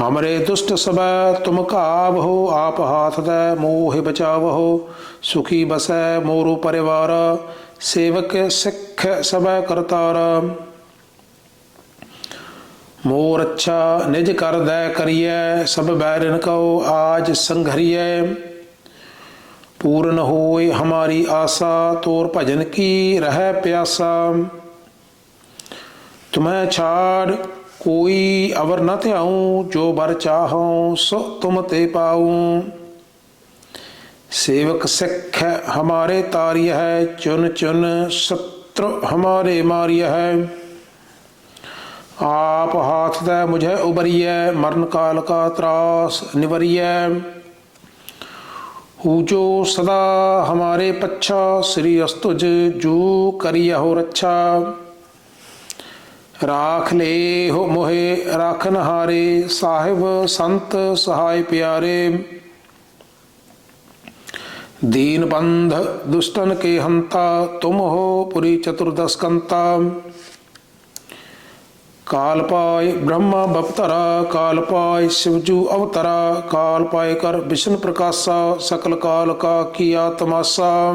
ਹਮਰੇ ਦੁਸ਼ਟ ਸਬੈ, ਤੁਮ ਘਾਵ ਹੋ ਆਪ ਹਾਥ ਦੇ, ਮੋਹ ਬਚਾਵਹੁ, ਸੁਖੀ ਬਸੈ ਮੋਰੂ ਪਰਿਵਾਰ, ਸੇਵਕ ਸਿੱਖ ਸਬੈ ਕਰਤਾਰ। ਮੋਰ ਅੱਛਾ ਨਿਜ ਕਰਦੈ ਕਰੀਐ, ਸਭ ਬੈਰਨ ਕਉ, ਆਜ ਸੰਘਰੀਐ। ਪੂਰਨ ਹੋਏ ਹਮਾਰੀ ਆਸਾ, ਤੋਰ ਭਜਨ ਕੀ ਰਹਿ ਪਿਆਸਾ। ਤੁਮੈ ਛਾੜ ਕੋਈ ਅਵਰ ਨ ਧਿਆਉ, ਜੋ ਬਰ ਚਾਹਉ, ਸੋ ਤੁਮ ਤੇ ਪਾਉ। ਸੇਵਕ ਸਿੱਖ ਹਮਾਰੇ ਤਾਰਿਯ ਹੈ, ਚੁਨ ਚੁਨ ਸਤਰ ਹਮਾਰੇ ਮਾਰਿਯ ਹੈ। ਆਪ ਹਾਥ ਦਾ ਮੁਝੇ ਉਬਰੀਐ, ਮਰਨ ਕਾਲ ਕਾ ਤਰਾਸ ਨਿਵਰੀਐ। ਹੂ ਜੋ ਸਦਾ ਹਮਾਰੇ ਪੱਛਾ, ਸ੍ਰੀ ਅਸਤੁਜ ਜੋ ਕਰਿਆ ਹੋ ਰੱਛਾ। ਰਾਖ ਲੈ ਹੋ ਮੋਹਿ ਰਾਖਨ ਹਾਰੇ, ਸਾਹਿਬ ਸੰਤ ਸਹਾਇ ਪਿਆਰੇ। ਦੀਨ ਬੰਧ ਦੁਸ਼ਟਨ ਕੇ ਹੰਤਾ, ਤੁਮ ਹੋ ਪੁਰੀ ਚਤੁਰਦਸਕੰਤਾ। ਕਾਲ ਪਾਇ ਬ੍ਰਹਮਾ ਬਪਤਰਾ, ਕਾਲ ਪਾਇ ਸ਼ਿਵਜੂ ਅਵਤਰਾ, ਕਾਲ ਪਾਇ ਕਰ ਵਿਸ਼ਨ ਪ੍ਰਕਾਸ਼ਾ, ਸਕਲ ਕਾਲ ਕਾ ਕੀਆ ਤਮਾਸਾ।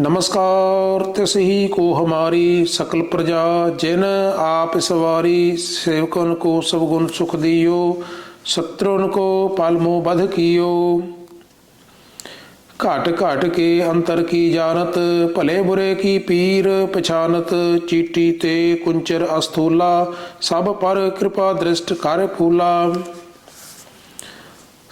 ਨਮਸਕਾਰ ਤਿਸ ਕੋ ਹਮਾਰੀ ਸਕਲ ਪ੍ਰਜਾ, ਜਿਨ ਆਪ ਸਵਾਰੀ ਸੇਵਕਨ ਕੋ ਸਭ ਗੁਣ ਸੁਖ ਦਿਓ ਸਤਰਨ ਕੋ ਪਲਮੋ ਬਧ ਕੀਓ। ਘਟ ਘਟ ਕੇ ਅੰਤਰ ਕੀ ਜਾਣਤ, ਭਲੇ ਬੁਰੇ ਕੀ ਪੀਰ ਪਛਾਨਤ, ਚੀਟੀ ਤੇ ਕੁੰਚਰ ਅਸਥੂਲਾ, ਸਭ ਪਰ ਕਿਰਪਾ ਦ੍ਰਿਸ਼ਟ ਕਰ ਫੂਲਾ।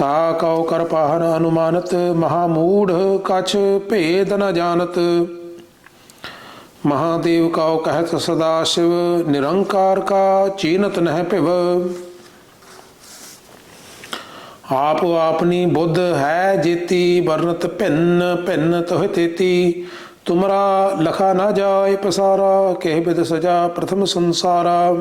ਤਾ ਕਉ ਕਰ ਪਾਹਨ ਅਨੁਮਾਨਤ, ਮਹਾ ਮੂੜ ਕਛ ਭੇਦ ਨ ਜਾਣਤ। ਮਹਾਦੇਵ ਕਉ ਕਹਿਤ ਸਦਾ ਸ਼ਿਵ, ਨਿਰੰਕਾਰ ਕਾ ਚੀਨਤ ਨਹਿ ਭਿਵ। ਆਪ ਆਪਨੀ ਬੁੱਧ ਹੈ ਜੇਤੀ ਵਰਨਤ ਭਿੰਨ ਭਿੰਨ ਤੋਹ ਤੇਤੀ। ਤੁਮਰਾ ਲਖਾ ਨਾ ਜਾਏ ਪਸਾਰਾ, ਕਹਿ ਬਿਦ ਸਜਾ ਪ੍ਰਥਮ ਸੰਸਾਰਾ।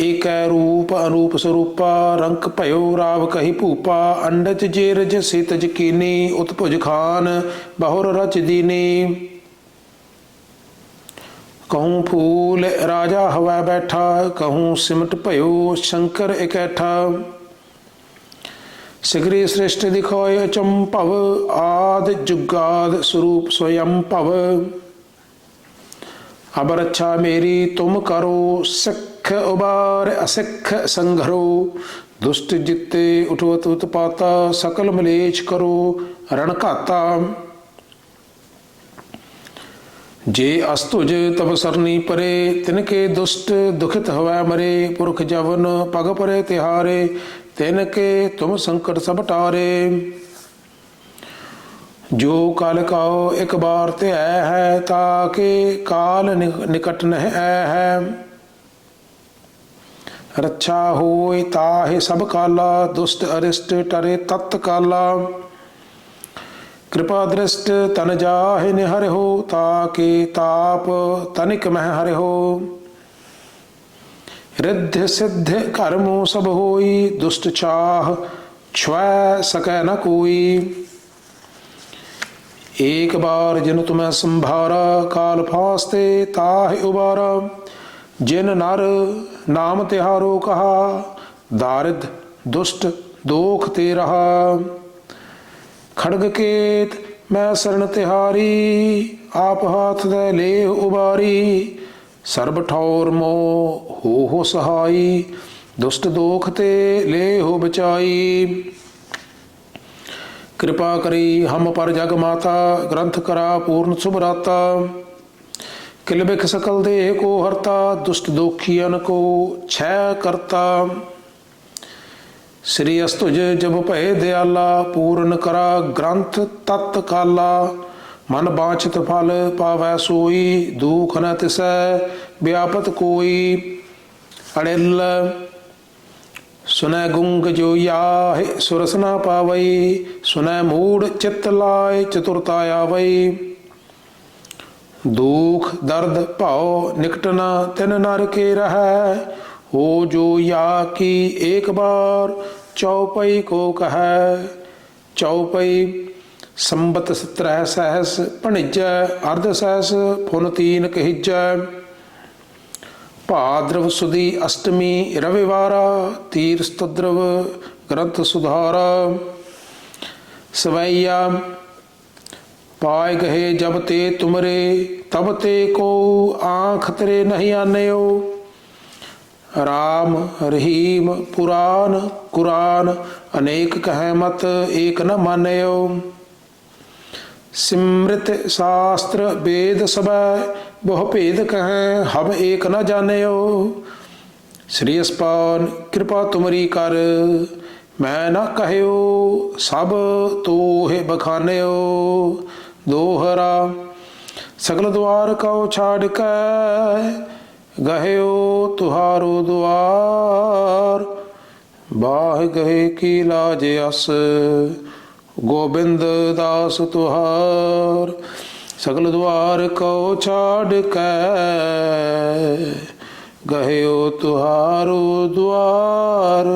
ਏਕੈ ਰੂਪ ਅਨੂਪ ਸਰੂਪਾ, ਰੰਕ ਭਇਓ ਰਾਵ ਕਹੀ ਭੂਪਾ, ਅੰਡਜ ਜੇਰਜ ਸਿਤਜ ਕੀਨੀ ਉਤਭੁਜ ਖਾਨ, ਬਹੁਰ ਰਚ ਦੀਨੀ। ਕਹੂੰ ਫੂਲ ਰਾਜਾ ਹਵਾ ਬੈਠਾ, ਕਹੂੰ ਸਿਮਟ ਭਇਓ ਸ਼ੰਕਰ ਇਕੈਠਾ। ਸਿਗਰੀ ਸ੍ਰਿਸ਼ਟ ਦਿਖੋਇ ਦਿਖਾਇ ਅਚੰਭਵ ਆਦ ਜੁਗਾਦ ਸਰੂਪ ਸਵਯੰ ਭਵ। ਅਬਰ ਰੱਛਾ ਮੇਰੀ, ਤੁਮ ਕਰੋ ਸਿੱਖ ਉਬਾਰ ਅਸਿੱਖ ਸੰਘਰੋ, ਦੁਸ਼ਟ ਜਿੱਤੇ ਉਠਵਤ ਉਤਪਾਤਾ ਸਕਲ ਮਲੇਛ ਕਰੋ ਰਣ ਘਾਤਾ। ਜੇ ਅਸਤੁਜ ਤਬ ਸਰਨੀ ਪਰੇ, ਤਿਨ ਕੇ ਦੁਸ਼ਟ ਦੁਖਿਤ ਹਵੈ ਮਰੇ, ਪੁਰਖ ਜਵਨ ਪਗ ਪਰੇ ਤਿਹਾਰੇ ਤਿਨਕੇ ਤੁਮ ਸੰਕਟ ਸਭ ਟਾਰੇ। ਜੋ ਕਾਲ ਕਾਓ ਇੱਕ ਬਾਰ ਤੇ ਹੈ, ਤਾ ਕੇ ਕਾਲ ਨਿ- ਨਿਕਟ ਨਹਿ ਹੈ। ਰੱਛਾ ਹੋਏ ਤਾਹੇ ਸਭ ਕਾਲਾ, ਦੁਸ਼ਟ ਅਰਿਸ਼ਟ ਟਰੇ ਤਤ ਕਾਲਾ। ਕਿਰਪਾ ਦ੍ਰਿਸ਼ਟ ਤਨ ਜਾਹਿ ਨਿਹਰਿਓ ਤਾਕੇ ਤਾਪ ਤਨਿਕ ਮਹਿ ਹਰਿਓ ਰਿੱਧ ਸਿੱਧ ਕਰਮੋ ਸਭ ਹੋਈ, ਦੁਸ਼ਟ ਛਾਹ ਛੁਐ ਸਕੈ ਨ ਕੋਈ। ਏਕ ਬਾਰ ਜਿਨ ਤੁਮੈ ਸੰਭਾਰਾ, ਕਾਲ ਫਾਸਤੇ ਤਾਹਿ ਉਬਾਰਾ। ਜਿਨ ਨਰ ਨਾਮ ਤਿਹਾਰੋ ਕਹਾ, ਦਾਰਿਦ ਦੁਸ਼ਟ ਦੋਖ ਤੇ ਰਹਾ। ਖੜਗ ਕੇਤ, ਮੈਂ ਸਰਣ ਤਿਹਾਰੀ, ਆਪ ਹਾਥ ਦੇ ਲੇ ਉਬਾਰੀ। ਸਰਬ ਠੌਰ ਮੋ ਹੋ ਹੋ ਸਹਾਈ, ਦੁਸ਼ਟ ਦੋਖ ਤੇ ਲੇ ਹੋ ਬਚਾਈ। ਕਿਰਪਾ ਕਰੀ ਹਮ ਪਰ ਜਗ ਮਾਤਾ, ਗ੍ਰੰਥ ਕਰਾ ਪੂਰਨ ਸੁਭਰਾਤਾ। ਕਿਲ ਬਿਖ ਸਕਲ ਦੇ ਕੋ ਹਰਤਾ, ਦੁਸ਼ਟ ਦੋਖੀਨ ਕੋ ਛੈ ਸ੍ਰੀ ਅਸਤੁਜ ਜਬ ਭਏ ਦਿਆਲਾ, ਪੂਰਨ ਕਰਾ ਗ੍ਰੰਥ ਤਤ ਕਾਲਾ। ਮਨ ਬਾਛਤ ਫਲ ਪਾਵੈ ਸੋਈ, ਦੁਖ ਨ ਤਿਸੈ, ਵਿਆਪਤ ਕੋਈ ਅੜਿਲ। ਸੁਨੈ ਗੁੰਗ ਜੋ ਯਾਹਿ, ਸੁਰਸ ਪਾਵਈ, ਸੁਨੈ ਮੂੜ ਚਿਤ ਲਾਇ ਚਤੁਰਤਾ ਆਵਈ। ਦੁਖ, ਦਰਦ ਭਾਉ ਨਿਕਟਨਾ ਤਿਨ ਨਰ ਕੇ ਰਹੈ। ਹੋ ਜੋ ਯਾ ਕੀ ਏਕ ਬਾਰ ਚਉਪਈ ਕੋ ਕਹੈ। ਚਉਪਈ ਸੰਬਤ ਸਤਰਹਿ ਸਹਸ ਭਣਿਜੈ, ਅਰਧ ਸਹਸ ਫੁਨ ਤੀਨ ਕਹਿਜੈ। ਭਾਦਰਵ ਸੁਦੀ ਅਸ਼ਟਮੀ ਰਵਿਵਾਰਾ ਤੀਰ ਸਤਦਰਵ ਗ੍ਰੰਥ ਸੁਧਾਰਾ। ਸਵਈਆ ਪਾਏ ਗਏ ਜਬ ਤੇ ਤੁਮਰੇ, ਤਬ ਤੇ ਕੋ ਆਂਖ ਤੇਰੇ ਨਹੀਂ ਆਨਿਓ। ਰਾਮ, ਰਹੀਮ, ਪੁਰਾਨ, ਕੁਰਾਨ, ਅਨੇਕ ਕਹੈ ਮਤ, ਏਕ ਨ ਮਾਨਿਓ। ਸਿਮ੍ਰਿਤ ਸ਼ਾਸਤਰ ਵੇਦ ਸਭੈ, ਬਹੁ ਭੇਦ ਕਹੈ, ਹਮ ਏਕ ਨ ਜਾਣਿਓ। ਸ੍ਰੀ ਅਸਪਾਨ, ਕਿਰਪਾ ਤੁਮਰੀ ਕਰ, ਮੈਂ ਨਾ ਕਹਿਓ, ਸਭ ਤੋਹਿ ਬਖਾਨਿਓ। ਦੋਹਰਾ, ਸਗਲ ਦੁਆਰ ਕਉ ਛਾੜ ਕੈ, ਗਹਿਓ ਤੁਹਾਰੋ ਦੁਆਰ। ਬਾਹ ਗਏ ਕੀ ਲਾਜ ਅਸ, ਗੋਬਿੰਦ ਦਾਸ ਤੁਹਾਰ। ਸਗਲ ਦੁਆਰ ਕਉ ਛਾੜ ਕੇ, ਗਹਿਓ ਤੁਹਾਰੋ ਦੁਆਰ।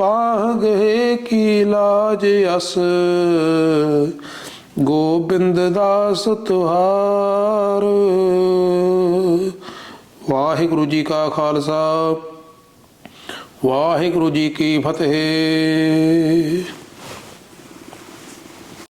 ਪਾਹ ਗਏ ਕੀ ਲਾਜ ਅਸ? ਗੋਬਿੰਦ ਦਾਸ ਤੁਹਾਰ। ਵਾਹਿਗੁਰੂ ਜੀ ਕਾ ਖਾਲਸਾ, ਵਾਹਿਗੁਰੂ ਜੀ ਕੀ ਫਤਿਹ।